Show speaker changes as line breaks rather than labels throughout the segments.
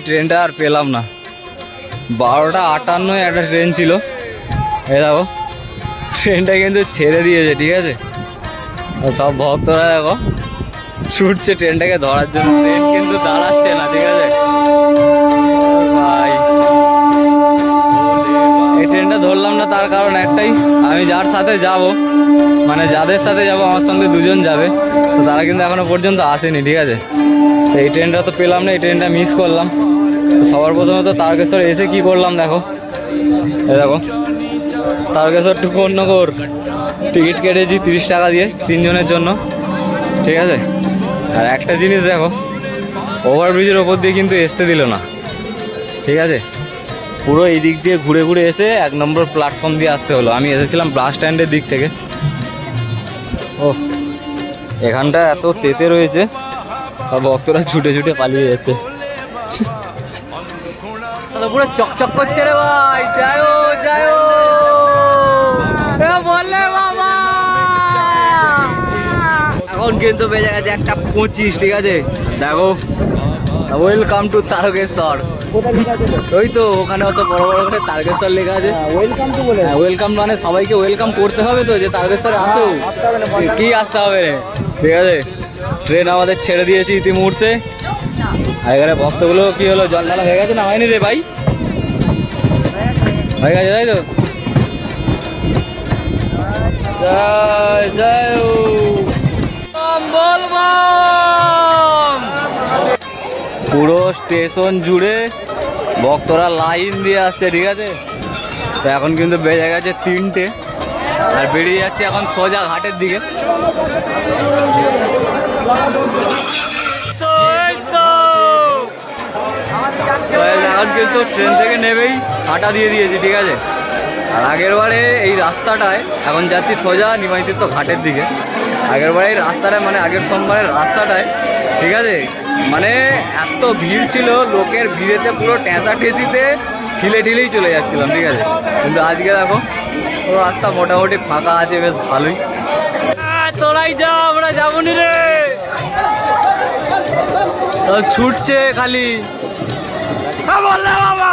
এই ট্রেনটা আর পেলাম না। বারোটা আটান্নয় একটা ট্রেন ছিল। এ দেখো ট্রেনটা কিন্তু ছেড়ে দিয়েছে, ঠিক আছে? সব ভক্তরা দেখো, ছুটছে ট্রেনটাকে ধরার জন্য। ট্রেন কিন্তু দাঁড়াচ্ছে না, ঠিক আছে? এই ট্রেনটা ধরলাম না, তার কারণ একটাই, আমি যার সাথে যাব মানে যাদের সাথে যাব, আমার সঙ্গে দুজন যাবে, তো তারা কিন্তু এখনও পর্যন্ত আসেনি, ঠিক আছে? তো এই ট্রেনটা তো পেলাম না, এই ট্রেনটা মিস করলাম। সবার প্রথমে তো তারকেশ্বর এসে কি করলাম দেখো। দেখো, তারকেশ্বর টু কন্যগর টিকিট কেটেছি তিরিশ টাকা দিয়ে তিনজনের জন্য, ঠিক আছে? আর একটা জিনিস দেখো ওভারব্রিজের ওপর দিয়ে কিন্তু আসতে দিল না, ঠিক আছে? পুরো এই দিক দিয়ে ঘুরে ঘুরে এসে এক নম্বর প্ল্যাটফর্ম দিয়ে আসতে হলো। আমি এসেছিলাম বাস স্ট্যান্ডের দিক থেকে। ও এখানটা এত তেতে রয়েছে। সব ভক্তরা ছুটে ছুটে পালিয়ে যাচ্ছে। পুরো চকচক করছে রে ভাই। যায়ও যায়ও। বললে বাবা। এখন কিন্তু বেজে গেছে একটা পঁচিশ ঠিক আছে? দেখো। Welcome to Tarakeswar. ওই তো ওখানে অত বড় বড় করে তারকেশ্বর লেখা আছে।
ওয়েলকাম টু বলে।
ওয়েলকাম মানে সবাইকে ওয়েলকাম করতে হবে তো যে তারকেশ্বরে আসো
না,
কি আসতে হবে? ঠিক আছে? ট্রেন আমাদের ছেড়ে দিয়েছি ইতিমুহূর্তে আর এখানে ভক্তগুলো কি হলো, জল ঢালা হয়ে গেছে না হয়নি রে ভাই? হয়ে গেছে তাই তো। পুরো স্টেশন জুড়ে ভক্তরা লাইন দিয়ে আসছে, ঠিক আছে? তো এখন কিন্তু বেজে গেছে তিনটে। আর বেরিয়ে যাচ্ছে এখন সোজা ঘাটের দিকে। এখন কিন্তু ট্রেন থেকে নেবেই হাঁটা দিয়ে দিয়েছি ঠিক আছে? আর আগের বারে এই রাস্তাটায় এখন যাচ্ছি সোজা নিমাইতীর্থ ঘাটের দিকে। আগের বারে এই রাস্তাটায় মানে আগের সোমবারের রাস্তাটায় ঠিক আছে? মানে এত ভিড় ছিল লোকের ভিড়েতে পুরো ট্যাঁচা ঠেঁচিতে ঠিলে ঠিলেই চলে যাচ্ছিলাম ঠিক আছে? কিন্তু আজকে দেখো পুরো রাস্তা মোটামুটি ফাঁকা আছে বেশ ভালোই। তোরাই যা আমরা যাবনি রে তো ছুটছে খালি। হ্যাঁ, বাবা।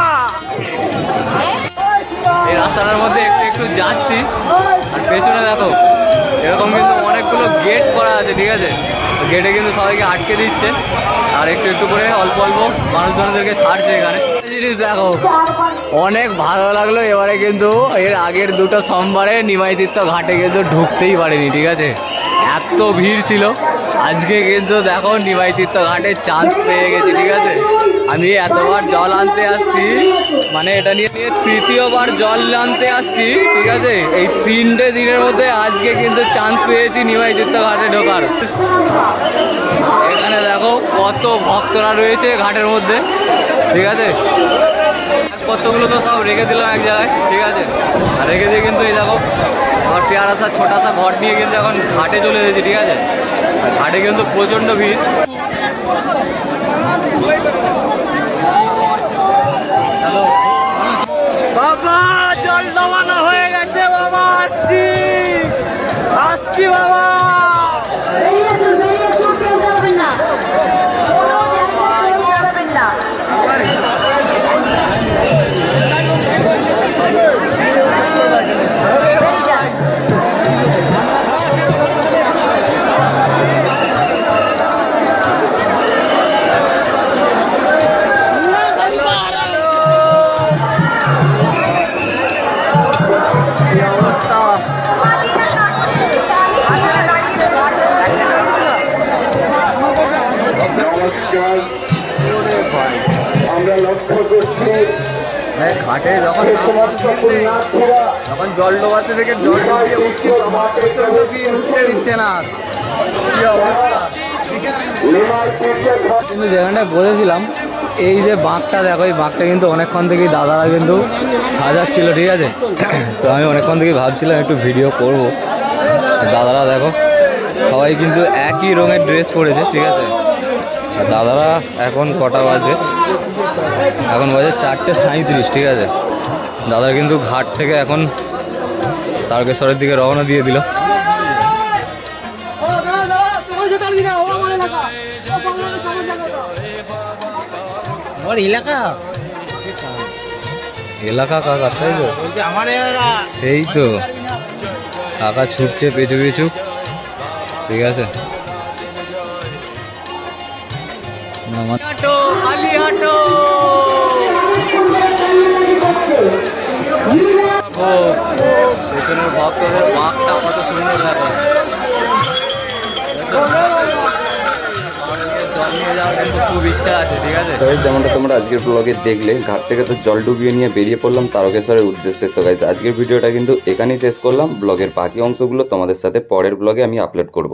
এই রাস্তাটার মধ্যে একটু একটু যাচ্ছি। আর পেছনে দেখো এরকম কিন্তু অনেকগুলো গেট করা আছে ঠিক আছে? গেটে কিন্তু সবাইকে আটকে দিচ্ছে। আর একটু একটু করে অল্প অল্প মানুষজনদেরকে ছাড়ছে এখানে। জিনিস দেখো অনেক ভালো লাগল। এবারে কিন্তু এর আগের দুটো সোমবারে নিমাইতীর্থ ঘাটে কিন্তু ঢুকতেই পারেনি ঠিক আছে? এত ভিড় ছিল। আজকে কিন্তু দেখো নিমাইতীর্থ ঘাটে চান্স পেয়ে গেছি, ঠিক আছে? আমি এতবার জল আনতে আসছি মানে এটা নিয়ে নিয়ে তৃতীয়বার জল আনতে আসছি, ঠিক আছে? এই তিনটে দিনের মধ্যে আজকে কিন্তু চান্স পেয়েছি নিমাইতীর্থ ঘাটে ঢোকার। এখানে দেখো কত ভক্তরা রয়েছে ঘাটের মধ্যে, ঠিক আছে? কতগুলো তো সব রেখে দিলাম এক জায়গায়, ঠিক আছে? আর রেখে দিয়ে কিন্তু এই দেখো আমার পেয়ারা সা ছোটা সা ঘর নিয়ে কিন্তু এখন ঘাটে চলে এসেছি, ঠিক আছে? ঘাটে কিন্তু প্রচণ্ড ভিড়। বাবা জল জমানো হয়ে গেছে বাবা আসছি। আসছি বাবা।
নমস্কার। আমরা লক্ষ্য করছি
হ্যাঁ ঘাটে যখন যখন জল ডোবাতে থেকে জল ডুবিয়ে উঠছে উঠতে দিচ্ছে না। আর। কি অবস্থা?
নিমাই তীর্থের ঘর
কিন্তু যেখানটায় বলেছিলাম এই যে বাঁকটা দেখো এই বাঁকটা কিন্তু অনেকক্ষণ থেকেই দাদারা কিন্তু সাজাচ্ছিল ঠিক আছে? তো আমি অনেকক্ষণ থেকেই ভাবছিলাম একটু ভিডিও করব। দাদারা দেখো সবাই কিন্তু একই রঙের ড্রেস পরেছে ঠিক আছে? দাদারা এখন কটা বাজে? এখন বাজে চারটে সাঁত্রিশ ঠিক আছে? দাদা কিন্তু ঘাট থেকে এখন তারকেশ্বরের দিকে রওনা দিয়ে দিল।
এলাকা?
এলাকা কাকা তাই তো? এই তো। কাকা ছুটছে পেছু পেছু ঠিক আছে? ও পেছনের ভক্তদের বাঘটা কত সুন্দর
guys, যেমনটা তোমরা আজকের ব্লগে দেখলে ঘাট থেকে তো জল ডুবিয়ে নিয়ে বেরিয়ে পড়লাম তারকেশ্বরের উদ্দেশ্যে। তো গাইজ আজকের ভিডিওটা কিন্তু এখানেই শেষ করলাম। ব্লগের বাকি অংশগুলো তোমাদের সাথে পরের ব্লগে আমি আপলোড করব।